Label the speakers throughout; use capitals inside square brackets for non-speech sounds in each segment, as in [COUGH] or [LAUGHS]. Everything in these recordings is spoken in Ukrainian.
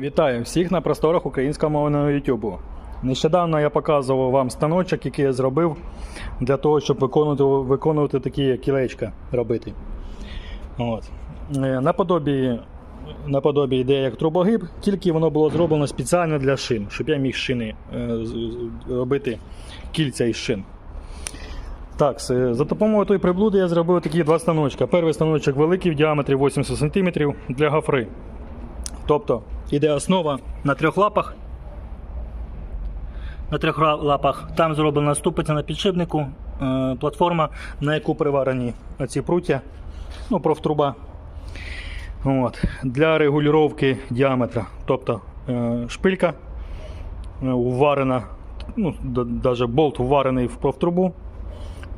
Speaker 1: Вітаю всіх на просторах українськомовного YouTube. Нещодавно я показував вам станочок, який я зробив для того, щоб виконувати, виконувати такі кілечка робити. От. Е, Наподобі, наподобі йде як трубогиб, тільки воно було зроблено спеціально для шин, щоб я міг шини е, робити кільця із шин. Так, за допомогою тої приблуди я зробив такі два станочка. Перший станочок великий в діаметрі 80 см для гофри. Тобто іде основа на трьох лапах. На трьох лапах. Там зроблена ступиця на підшипнику, е, платформа, на яку приварені ці пруття, ну, профтруба. От. Для регулювання діаметра. Тобто е, шпилька е, вварена, ну, навіть болт вварений в профтрубу,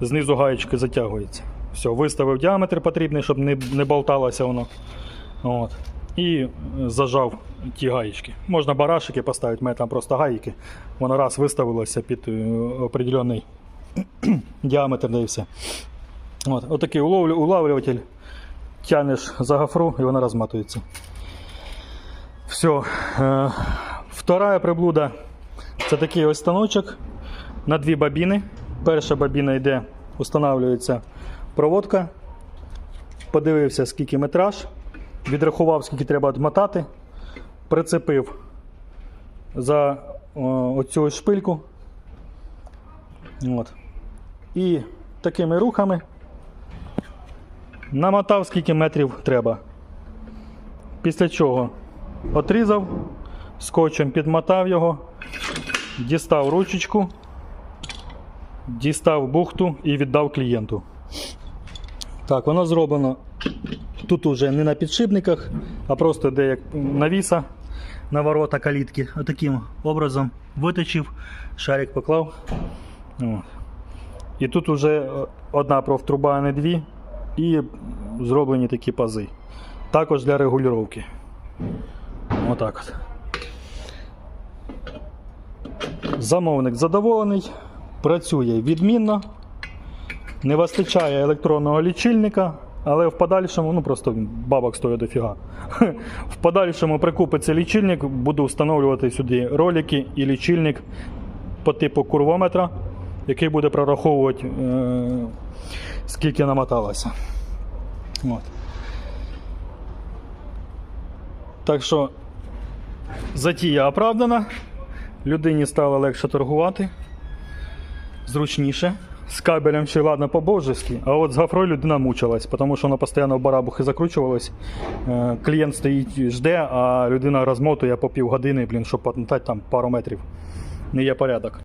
Speaker 1: знизу гаєчки затягується. Все, виставив діаметр потрібний, щоб не, не болталося воно. От. І е, зажав ті гаєчки. Можна барашики поставити, мене там просто гаїки. Воно раз виставилося під е, определений [CLEARS THROAT] діаметр, да і все. От. Отакий уловлю, улавлюватель. Тянеш за гофру і вона розматується. Все. Вторая приблуда це такий ось станочок на дві бобіни. Перша бобіна йде, встановлюється проводка. Подивився, скільки метраж, відрахував, скільки треба відмотати, прицепив за оцю шпильку. От. І такими рухами намотав, скільки метрів треба. Після чого отрізав, скотчем підмотав його, дістав ручечку, дістав бухту і віддав клієнту. Так, воно зроблено тут уже не на підшипниках, а просто де як навіса на ворота калітки. Отаким образом виточив, шарик поклав. І тут уже одна профтруба, а не дві, і зроблені такі пази. Також для регулювання. Отак от. Замовник задоволений, працює відмінно, не вистачає електронного лічильника, але в подальшому, ну просто бабок стоїть дофіга. [LAUGHS] В подальшому прикупиться лічильник, буду встановлювати сюди ролики і лічильник по типу курвометра, який буде прораховувати, е, скільки намоталося. От. Так що затія оправдана. Людині стало легше торгувати, зручніше. З кабелем ще ладно по-божески, а от з гофрою людина мучилась, тому що вона постійно в барабухи закручувалось. Е, Клієнт стоїть, жде, а людина розмотує по півгодини, блін, щоб отмотати там пару метрів. Не є порядок.